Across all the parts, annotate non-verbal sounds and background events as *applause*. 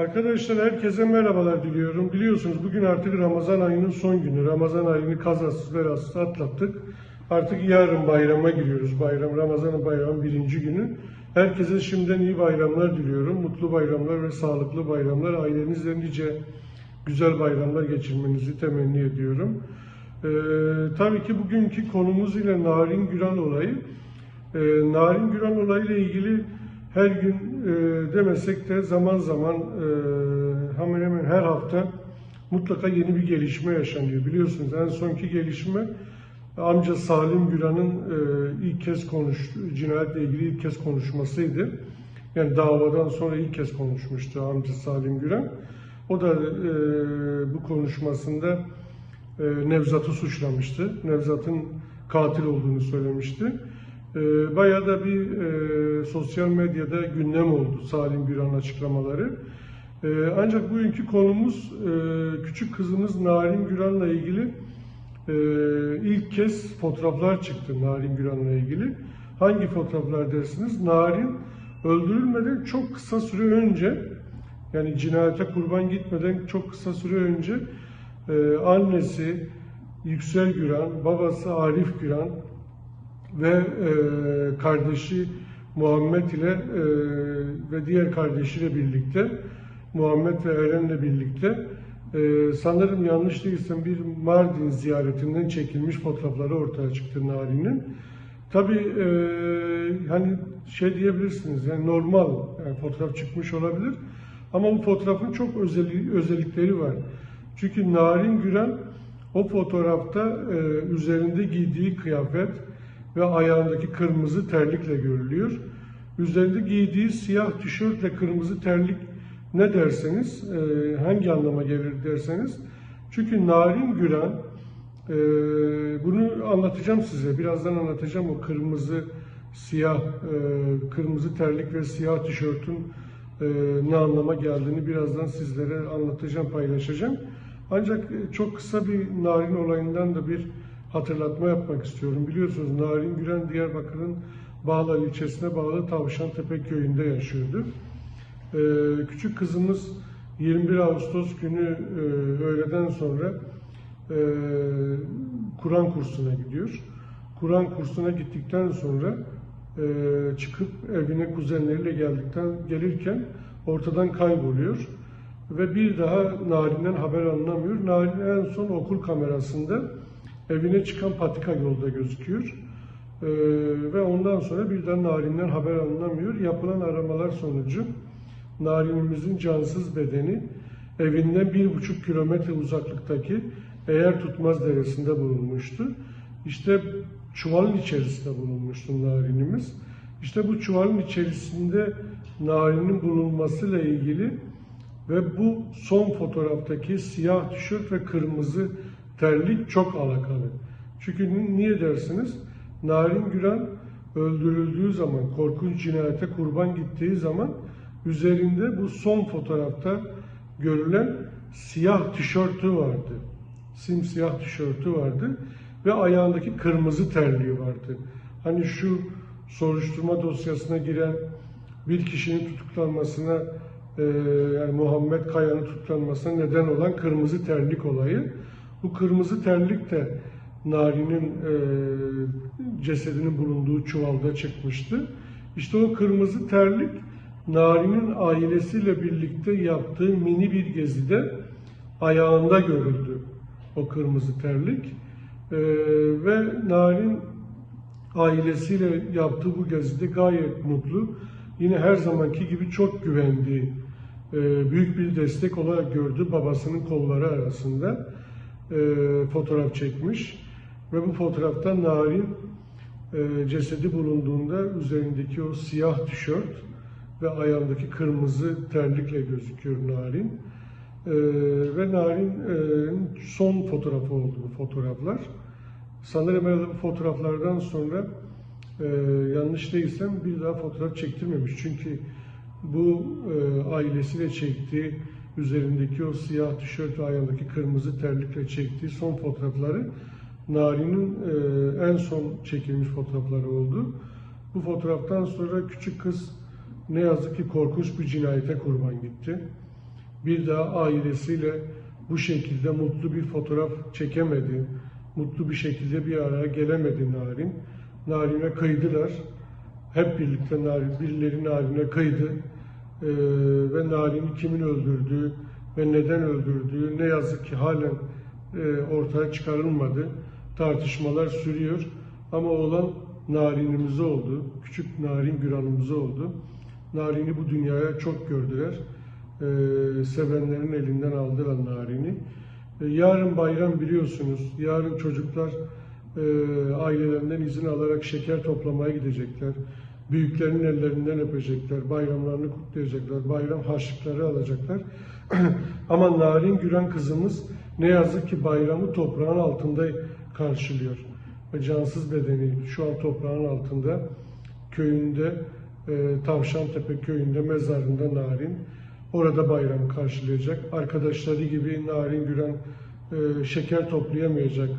Arkadaşlar herkese merhabalar diliyorum. Biliyorsunuz bugün artık Ramazan ayının son günü. Ramazan ayını kazasız belasız atlattık. Artık yarın bayrama giriyoruz. Bayram, Ramazan bayramın birinci günü. Herkese şimdiden iyi bayramlar diliyorum. Mutlu bayramlar ve sağlıklı bayramlar. Ailenizle nice güzel bayramlar geçirmenizi temenni ediyorum. Ee, tabii ki bugünkü konumuz ile Narin Güran olayı. Ee, Narin Güran olayıyla ilgili her gün e, demesek de zaman zaman e, hemen hemen her hafta mutlaka yeni bir gelişme yaşanıyor. Biliyorsunuz en sonki gelişme amca Salim Güran'ın e, ilk kez konuştu, cinayetle ilgili ilk kez konuşmasıydı. Yani davadan sonra ilk kez konuşmuştu amca Salim Güran. O da e, bu konuşmasında e, Nevzat'ı suçlamıştı. Nevzat'ın katil olduğunu söylemişti. E, bayağı da bir e, sosyal medyada gündem oldu Salim Güran açıklamaları. E, ancak bugünkü konumuz e, küçük kızımız Narin Güran'la ilgili e, ilk kez fotoğraflar çıktı Narin Güran'la ilgili. Hangi fotoğraflar dersiniz? Narin öldürülmeden çok kısa süre önce yani cinayete kurban gitmeden çok kısa süre önce annesi Yüksel Güran, babası Arif Güran ve e, kardeşi Muhammed ile e, ve diğer kardeşiyle birlikte Muhammed ve Eren'le birlikte e, sanırım yanlış değilsem bir Mardin ziyaretinden çekilmiş fotoğrafları ortaya çıktı Nari'nin. Tabii e, hani şey diyebilirsiniz yani normal yani fotoğraf çıkmış olabilir ama bu fotoğrafın çok özel, özellikleri var. Çünkü Narin Güran o fotoğrafta e, üzerinde giydiği kıyafet ve ayağındaki kırmızı terlikle görülüyor. Üzerinde giydiği siyah tişörtle kırmızı terlik ne derseniz, e, hangi anlama gelir derseniz. Çünkü Narin Güran, e, bunu anlatacağım size, birazdan anlatacağım o kırmızı, siyah, e, kırmızı terlik ve siyah tişörtün ne anlama geldiğini birazdan sizlere anlatacağım, paylaşacağım. Ancak çok kısa bir Narin olayından da bir hatırlatma yapmak istiyorum. Biliyorsunuz Narin Güren Diyarbakır'ın Bağlar ilçesine bağlı Tavşantepe köyünde yaşıyordu. Ee, küçük kızımız 21 Ağustos günü e, öğleden sonra e, Kur'an kursuna gidiyor. Kur'an kursuna gittikten sonra e, çıkıp evine kuzenleriyle geldikten gelirken ortadan kayboluyor ve bir daha Narin'den haber alınamıyor. Narin en son okul kamerasında evine çıkan patika yolda gözüküyor. Ee, ve ondan sonra birden Narin'den haber alınamıyor. Yapılan aramalar sonucu Narin'imizin cansız bedeni evinden bir buçuk kilometre uzaklıktaki Eğer Tutmaz Deresi'nde bulunmuştu. İşte çuvalın içerisinde bulunmuştu Narin'imiz. İşte bu çuvalın içerisinde Narin'in bulunmasıyla ilgili ve bu son fotoğraftaki siyah tişört ve kırmızı terlik çok alakalı. Çünkü niye dersiniz? Narin Güran öldürüldüğü zaman, korkunç cinayete kurban gittiği zaman üzerinde bu son fotoğrafta görülen siyah tişörtü vardı. Simsiyah tişörtü vardı ve ayağındaki kırmızı terliği vardı. Hani şu soruşturma dosyasına giren bir kişinin tutuklanmasına e, yani Muhammed Kaya'nın tutuklanmasına neden olan kırmızı terlik olayı. Bu kırmızı terlik de Nari'nin e, cesedinin bulunduğu çuvalda çıkmıştı. İşte o kırmızı terlik Nari'nin ailesiyle birlikte yaptığı mini bir gezide ayağında görüldü o kırmızı terlik. E, ve Narin ailesiyle yaptığı bu gezide gayet mutlu. Yine her zamanki gibi çok güvendiği, e, büyük bir destek olarak gördü babasının kolları arasında e, fotoğraf çekmiş ve bu fotoğrafta Narin e, cesedi bulunduğunda üzerindeki o siyah tişört ve ayağındaki kırmızı terlikle gözüküyor Narin. E, ve Narin'in son fotoğrafı oldu bu fotoğraflar. Sanırım herhalde bu fotoğraflardan sonra e, yanlış değilsem bir daha fotoğraf çektirmemiş. Çünkü bu e, ailesiyle çektiği üzerindeki o siyah tişört ve ayağındaki kırmızı terlikle çektiği son fotoğrafları Nari'nin e, en son çekilmiş fotoğrafları oldu. Bu fotoğraftan sonra küçük kız ne yazık ki korkunç bir cinayete kurban gitti. bir daha ailesiyle bu şekilde mutlu bir fotoğraf çekemedi. Mutlu bir şekilde bir araya gelemedi Narin. Narin'e kıydılar. Hep birlikte Narin, birileri Narin'e kıydı. Ee, ve Narin'i kimin öldürdüğü ve neden öldürdüğü ne yazık ki halen e, ortaya çıkarılmadı. Tartışmalar sürüyor. Ama olan Narin'imiz oldu. Küçük Narin Güran'ımız oldu. Narin'i bu dünyaya çok gördüler. Ee, sevenlerin elinden aldılar Narin'i. Ee, yarın bayram biliyorsunuz. Yarın çocuklar e, ailelerinden izin alarak şeker toplamaya gidecekler. Büyüklerin ellerinden öpecekler. Bayramlarını kutlayacaklar. Bayram harçlıkları alacaklar. *clears throat* Ama Narin Güran kızımız ne yazık ki bayramı toprağın altında karşılıyor. Ve cansız bedeni şu an toprağın altında köyünde e, Tavşantepe köyünde mezarında Narin. Orada bayramı karşılayacak. Arkadaşları gibi Narin Güran e, şeker toplayamayacak.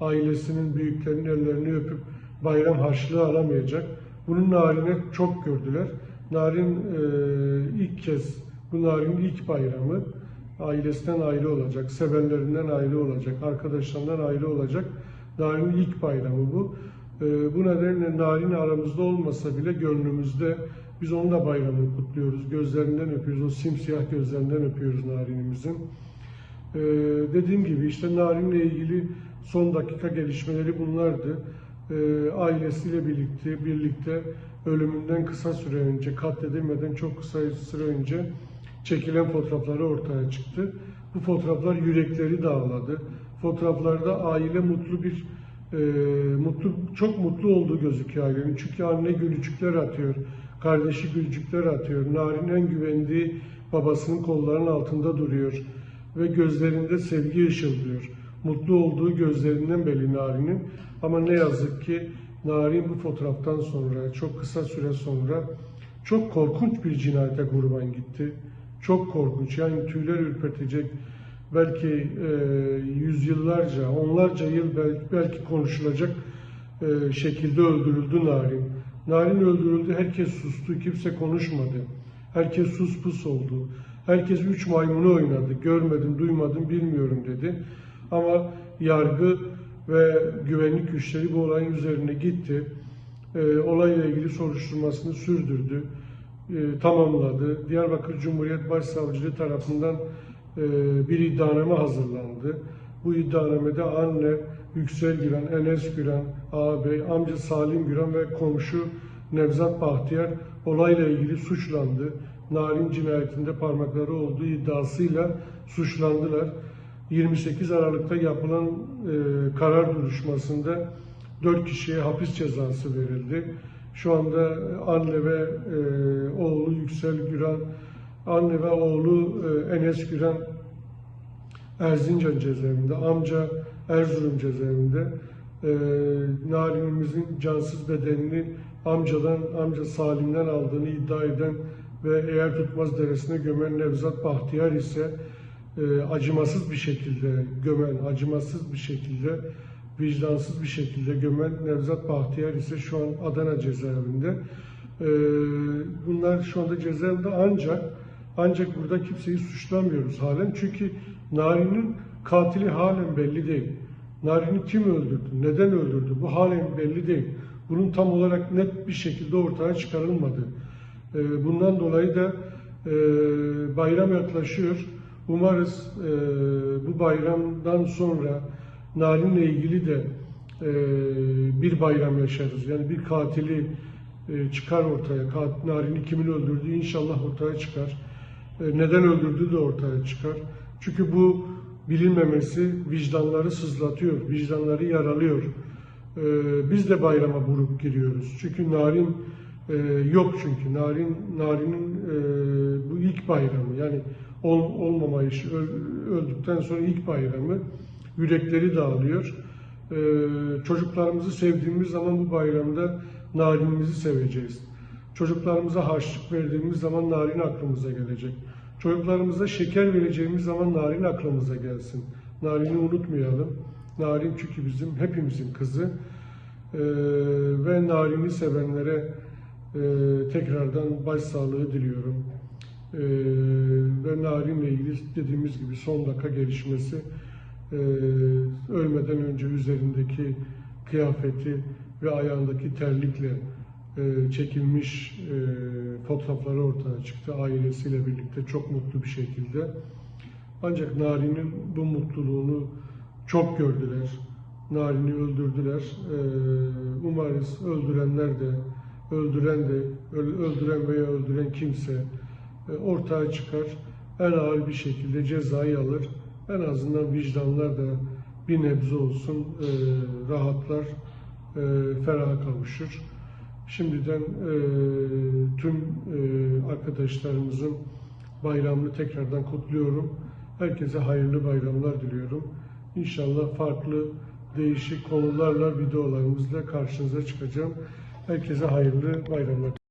Ailesinin büyüklerinin ellerini öpüp bayram harçlığı alamayacak. Bunu Narin'e çok gördüler. Narin e, ilk kez, bu Narin'in ilk bayramı ailesinden ayrı olacak, sevenlerinden ayrı olacak, arkadaşlarından ayrı olacak. Narin'in ilk bayramı bu. E, bu nedenle Narin aramızda olmasa bile gönlümüzde biz onun da bayramını kutluyoruz. Gözlerinden öpüyoruz, o simsiyah gözlerinden öpüyoruz Narin'imizin. Ee, dediğim gibi işte Narin'le ilgili son dakika gelişmeleri bunlardı. Ee, ailesiyle birlikte birlikte ölümünden kısa süre önce, katledilmeden çok kısa süre önce çekilen fotoğrafları ortaya çıktı. Bu fotoğraflar yürekleri dağladı. Fotoğraflarda aile mutlu bir e, mutlu çok mutlu olduğu gözüküyor ailenin. Çünkü anne gülücükler atıyor, kardeşi gülücükler atıyor. Narin en güvendiği babasının kollarının altında duruyor ve gözlerinde sevgi ışıldıyor. Mutlu olduğu gözlerinden belli Narin'in. Ama ne yazık ki Narin bu fotoğraftan sonra, çok kısa süre sonra çok korkunç bir cinayete kurban gitti. Çok korkunç, yani tüyler ürpertecek, belki e, yüzyıllarca, onlarca yıl belki, konuşulacak e, şekilde öldürüldü Narin. Narin öldürüldü, herkes sustu, kimse konuşmadı. Herkes sus pus oldu. Herkes üç maymunu oynadı. Görmedim, duymadım, bilmiyorum dedi. Ama yargı ve güvenlik güçleri bu olayın üzerine gitti. E, olayla ilgili soruşturmasını sürdürdü. E, tamamladı. Diyarbakır Cumhuriyet Başsavcılığı tarafından e, bir iddianame hazırlandı. Bu iddianamede anne Yüksel Güran, Enes Güran, ağabey, amca Salim Güran ve komşu Nevzat Bahtiyar olayla ilgili suçlandı. Narin cinayetinde parmakları olduğu iddiasıyla suçlandılar. 28 Aralık'ta yapılan e, karar duruşmasında 4 kişiye hapis cezası verildi. Şu anda anne ve e, oğlu Yüksel Güran, anne ve oğlu e, Enes Güran Erzincan cezaevinde, amca Erzurum cezaevinde. E, Narin'imizin cansız bedenini amcadan, amca Salim'den aldığını iddia eden ve eğer tutmaz deresine gömen Nevzat Bahtiyar ise e, acımasız bir şekilde gömen, acımasız bir şekilde, vicdansız bir şekilde gömen Nevzat Bahtiyar ise şu an Adana cezaevinde. E, bunlar şu anda cezaevinde ancak ancak burada kimseyi suçlamıyoruz halen. Çünkü Nari'nin katili halen belli değil. Nari'ni kim öldürdü, neden öldürdü bu halen belli değil. Bunun tam olarak net bir şekilde ortaya çıkarılmadı. E, bundan dolayı da e, bayram yaklaşıyor. Umarız e, bu bayramdan sonra Narin'le ilgili de e, bir bayram yaşarız. Yani bir katili e, çıkar ortaya. Kat, Narin'i kimin öldürdüğü inşallah ortaya çıkar. E, neden öldürdüğü de ortaya çıkar. Çünkü bu bilinmemesi vicdanları sızlatıyor, vicdanları yaralıyor. E, biz de bayrama buruk giriyoruz. Çünkü Narin e, yok çünkü. Narin Narin'in e, bu ilk bayramı. Yani ol, olmamayışı öl- öldükten sonra ilk bayramı yürekleri dağılıyor. Ee, çocuklarımızı sevdiğimiz zaman bu bayramda narinimizi seveceğiz. Çocuklarımıza harçlık verdiğimiz zaman narin aklımıza gelecek. Çocuklarımıza şeker vereceğimiz zaman narin aklımıza gelsin. Narini unutmayalım. Narin çünkü bizim hepimizin kızı. Ee, ve narini sevenlere e, tekrardan başsağlığı diliyorum. Ee, ve Narin'le ilgili dediğimiz gibi son dakika gelişmesi e, ölmeden önce üzerindeki kıyafeti ve ayağındaki terlikle e, çekilmiş e, fotoğrafları ortaya çıktı ailesiyle birlikte çok mutlu bir şekilde. Ancak Narin'in bu mutluluğunu çok gördüler. Narin'i öldürdüler. Ee, umarız öldürenler de, öldüren de, öl- öldüren veya öldüren kimse e, ortaya çıkar. En ağır bir şekilde cezayı alır. En azından vicdanlar da bir nebze olsun e, rahatlar, e, feraha kavuşur. Şimdiden e, tüm e, arkadaşlarımızın bayramını tekrardan kutluyorum. Herkese hayırlı bayramlar diliyorum. İnşallah farklı değişik konularla videolarımızla karşınıza çıkacağım. Herkese hayırlı bayramlar.